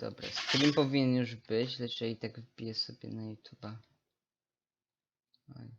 Dobra, stream powinien już być, lecz ja i tak wbiję sobie na YouTube'a. Oj.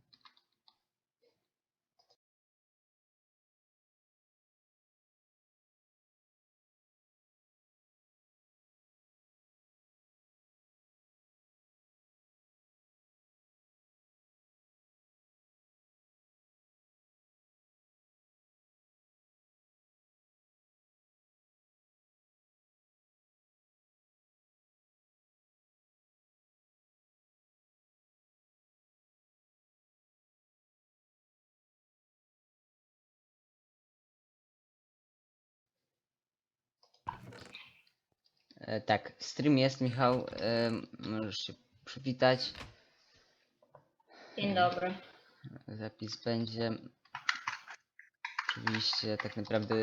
E, tak, stream jest, Michał. E, możesz się przywitać. Dzień dobry. Zapis będzie. Oczywiście tak naprawdę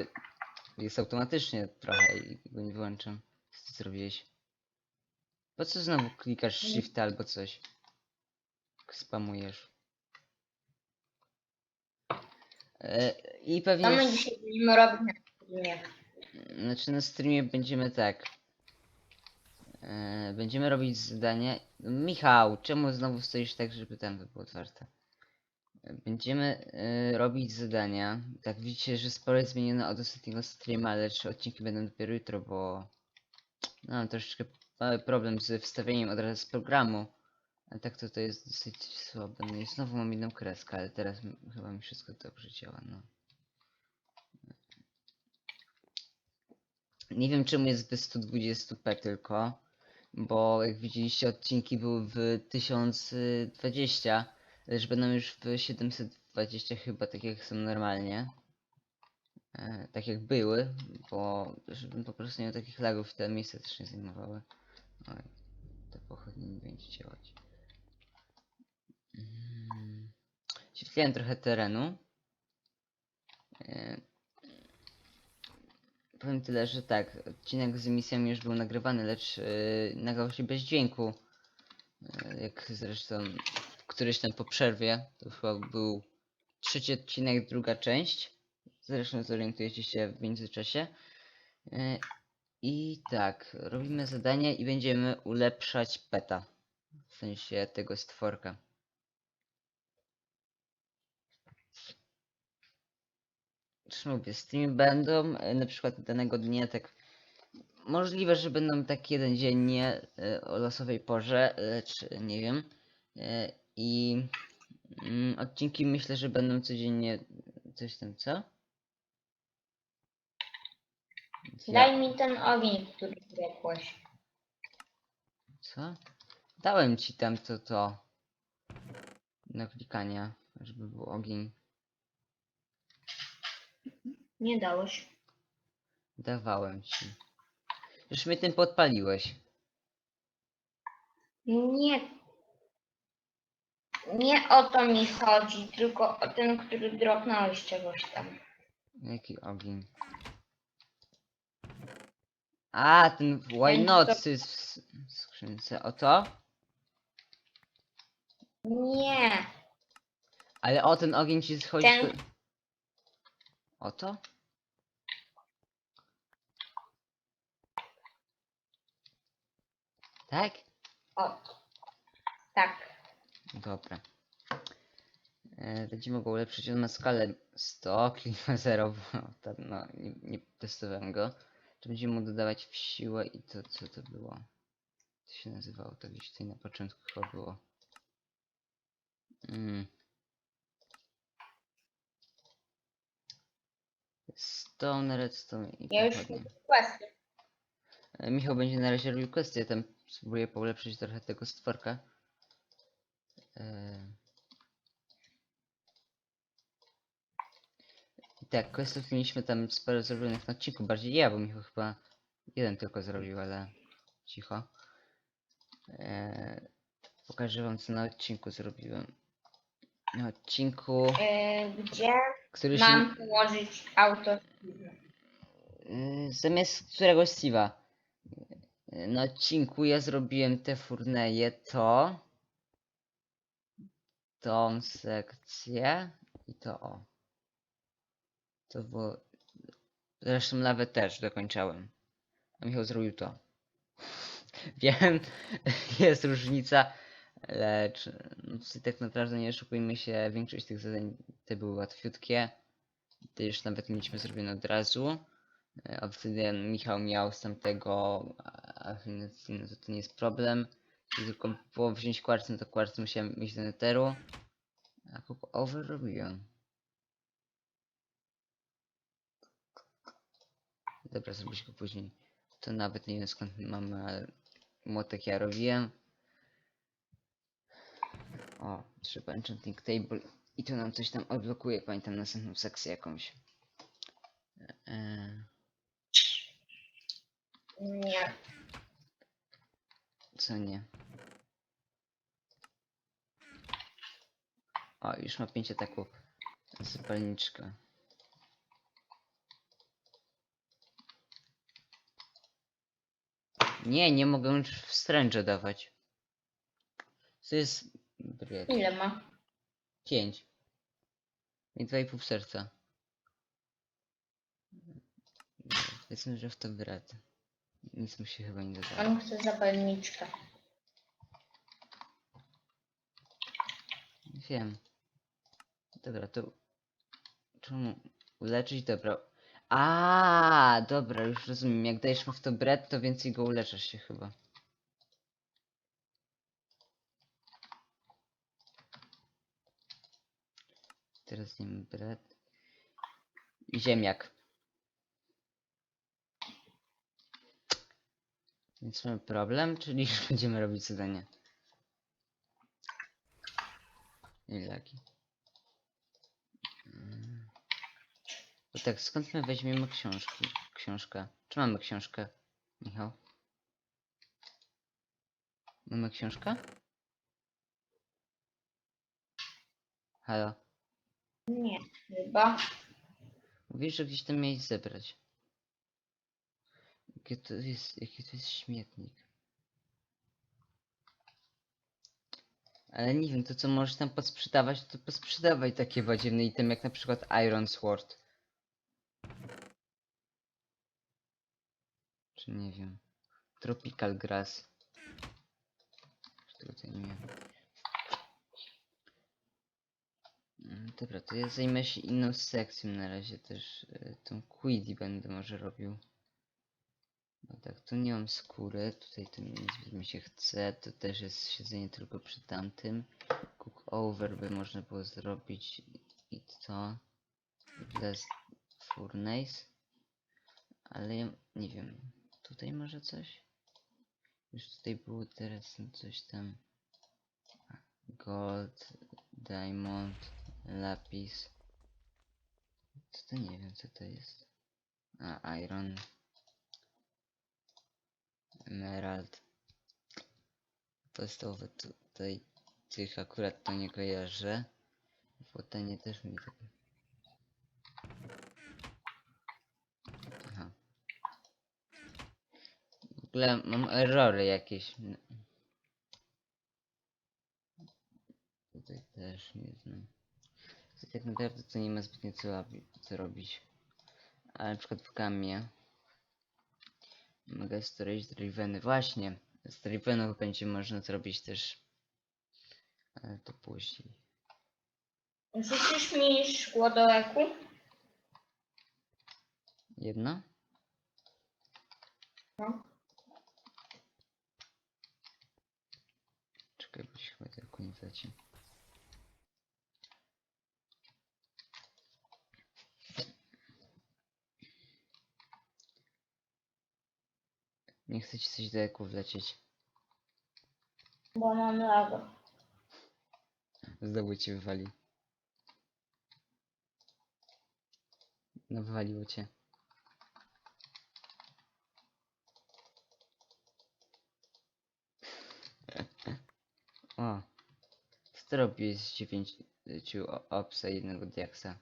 jest automatycznie trochę i go nie wyłączam. Co ty zrobiłeś? Po co znowu klikasz shift albo coś? Spamujesz. E, I Co pewnie. my dzisiaj będziemy robić na streamie? Znaczy na streamie będziemy tak. E, będziemy robić zadania. Michał, czemu znowu stoisz tak, żeby tam było otwarte? E, Będziemy e, robić zadania. Tak widzicie, że sporo jest zmienione od ostatniego streama, lecz odcinki będą dopiero jutro, bo no, mam troszeczkę mały problem z wstawieniem od razu z programu. A tak to to jest dosyć słabe. No i znowu mam jedną kreskę, ale teraz chyba mi wszystko dobrze działa, no. Nie wiem czemu jest w 120p tylko, bo jak widzieliście odcinki były w 1020, lecz będą już w 720 chyba tak jak są normalnie. E, tak jak były, bo żebym po prostu nie miał takich lagów, te miejsca też nie zajmowały. Oj, te pochodnie nie będzie działać. Mm. Świetliłem trochę terenu. E, Powiem tyle, że tak, odcinek z emisjami już był nagrywany, lecz yy, nagrał się bez dźwięku. Yy, jak zresztą któryś tam po przerwie, to chyba był trzeci odcinek, druga część. Zresztą zorientujecie się w międzyczasie. Yy, I tak, robimy zadanie i będziemy ulepszać peta. W sensie tego stworka. Czy mówię, streamy będą e, na przykład danego dnia tak możliwe, że będą tak jeden dziennie e, o losowej porze, lecz nie wiem. E, I mm, odcinki myślę, że będą codziennie coś tam, co? Daj mi ten ogień, który zjadłeś. Co? Dałem ci tam to to na klikania, żeby był ogień. Nie dałeś. Dawałem ci. Już mnie tym podpaliłeś. Nie. Nie o to mi chodzi, tylko o ten, który dropnąłeś czegoś tam. Jaki ogień? A, ten why not w skrzynce. O to? Nie. Ale o ten ogień ci schodzi. Ten- do- O to? Tak? O. Tak. Dobra. E, będziemy go ulepszyć. On ma skalę 100, klima 0, bo tam, no, nie, nie testowałem go. Będziemy mu dodawać w siłę i to, co to było? Co się nazywało? To gdzieś tutaj na początku chyba było. Mm. Stone, redstone i Ja już pochodnie. E, Michał będzie na razie robił kwestię, tam spróbuję poulepszyć trochę tego stworka. E, I tak, questów mieliśmy tam sporo zrobionych na odcinku, bardziej ja, bo Michał chyba jeden tylko zrobił, ale cicho. E, pokażę wam co na odcinku zrobiłem. Na odcinku, Yy, gdzie który mam położyć auto? Y, Zamiast któregoś Steve'a. Y, Na odcinku ja zrobiłem te furneje, to. Tą sekcję i to o. To było. Zresztą lawę też dokończałem. A Michał zrobił to. Wiem, jest różnica, lecz no, tak naprawdę nie oszukujmy się, większość tych zadań te były łatwiutkie. Już nawet mieliśmy zrobione od razu. E, Obsydian Michał miał z tamtego, a a no to, to nie jest problem. Tylko było wziąć kwarc, no to kwarc musiałem iść do neteru. A cook over robiłem. Dobra, zrobić go później. To nawet nie wiem skąd mam, ale młotek ja robiłem. O, trzeba enchanting table i to nam coś tam odblokuje, pamiętam następną sekcję jakąś. Eee, Nie. co nie? O, już ma 5 ataków. Zapalniczka. Nie, nie mogę już w stręże dawać. To jest... Bred. Ile ma? 5. I 2,5 serca. Dobra, Powiedzmy, że w to brat. Nic mu się chyba nie dodało. On chce zapalniczkę. Wiem. Dobra, to... Czemu uleczyć? Dobra. A, dobra, już rozumiem. Jak dajesz mu w to bread, to więcej go uleczysz się chyba. Teraz wiem, bread. I ziemniak. Więc mamy problem, czyli już będziemy robić zadanie. I lagi. Mm. Bo tak, skąd my weźmiemy książki? Książkę. Czy mamy książkę, Michał? Mamy książkę? Halo? Nie. Chyba. Mówisz, że gdzieś tam miałeś zebrać. Jakie to jest, jaki to jest śmietnik. Ale nie wiem, to co możesz tam posprzedawać, to posprzedawaj takie badziewne itemy jak na przykład Iron Sword. Czy nie wiem. Tropical Grass. Czy tutaj nie wiem. Mm, Dobra, to ja zajmę się inną sekcją na razie też. y, Tą Quiddy będę może robił. No tak, tu nie mam skóry, tutaj to nic mi się chce, to też jest siedzenie tylko przy tamtym. Cook over by można było zrobić i to. Blast furnace. Ale ja nie wiem, tutaj może coś? Już tutaj było teraz coś tam. Gold, diamond, lapis. Co to nie wiem co to jest. A, iron. Emerald. Podstawowe tutaj tych akurat to nie kojarzę. Fotenie też mi tak. Aha. W ogóle mam errory jakieś. Tutaj też nie znam. Tak naprawdę to nie ma zbytnio co, co robić. Ale na przykład w gamie Mega storage driveny. Właśnie. Z drivenów będzie można zrobić też. Ale to później. Rzucisz mi szkło do eku? Jedno? No. Czekaj, bo się chyba tylko nie wleci. Nie chcę ci coś do eku wlecieć. Bo mam lago. Znowu cię wywali. No wywaliło cię. O. Co ty robisz z dziewięciu o- obsa jednego diaksa?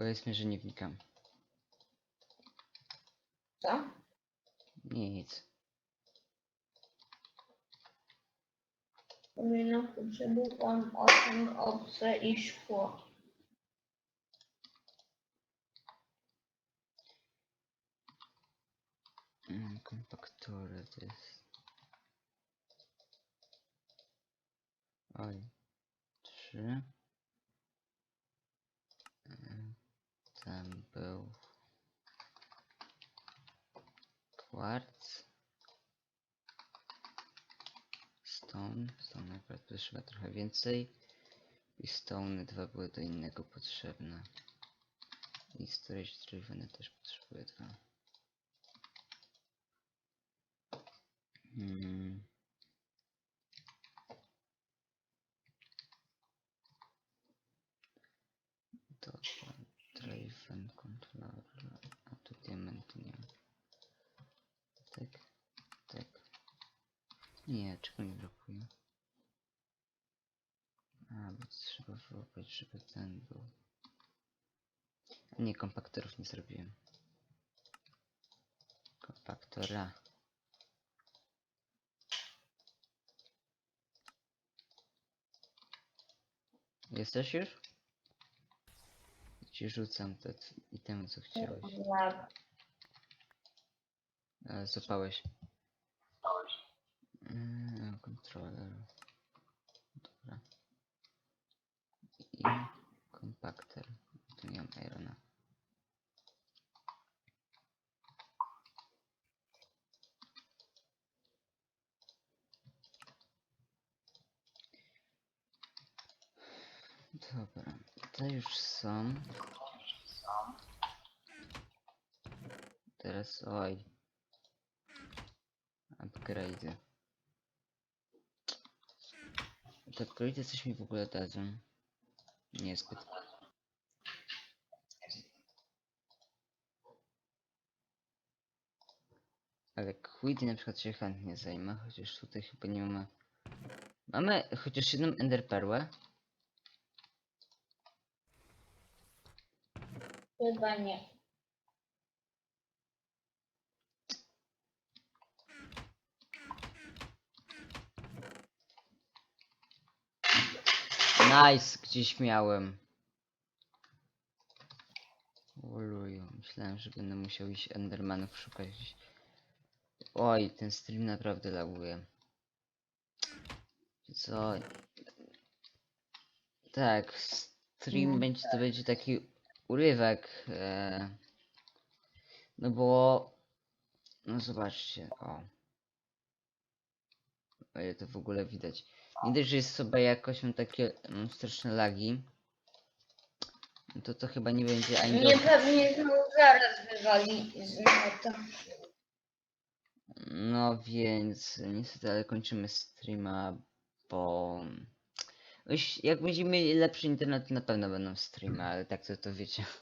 Powiedzmy, że nie wnikam. Co? Nic. Pomina no, przebuchłam osiem obce i szkło. Mm, kompaktory to jest. Oj. Trzy. Tam był. Kwarc. Stone. Stone akurat potrzeba trochę więcej. I stone dwa były do innego potrzebne. I storage driven też potrzebuje dwa. Hmm. Dobra, driven controller, a tu diamentu nie ma. Tak, tak. Nie, czego mi brakuje? A, bo trzeba wyłapać, żeby ten był. A nie, kompaktorów nie zrobiłem. Kompaktora. Jesteś już? Ci rzucam te itemy, co chciałeś. Tak. Mm, Kontroler. Dobra. I kompakter. Tu nie mam irona. Dobra, te już są. Teraz oj. Upgrade. Coś mi w ogóle dadzą. Niezbyt. Ale Quidy na przykład się chętnie zajmę, chociaż tutaj chyba nie mamy. Mamy chociaż jedną enderperłę. Chyba nie. Nice, gdzieś miałem. Oluju, myślałem, że będę musiał iść Endermanów szukać. Oj, ten stream naprawdę laguje. Co? Tak, stream będzie to będzie taki urywek. E... No bo. No zobaczcie, o. Ile to w ogóle widać. Nie dość, że jest sobie jakoś mam takie mm, straszne lagi. To to chyba nie będzie ani Mnie do... pewnie znowu zaraz wywali z. No więc niestety, ale kończymy streama, bo... Już jak będziemy mieli lepszy internet, to na pewno będą streamy, ale tak to to wiecie.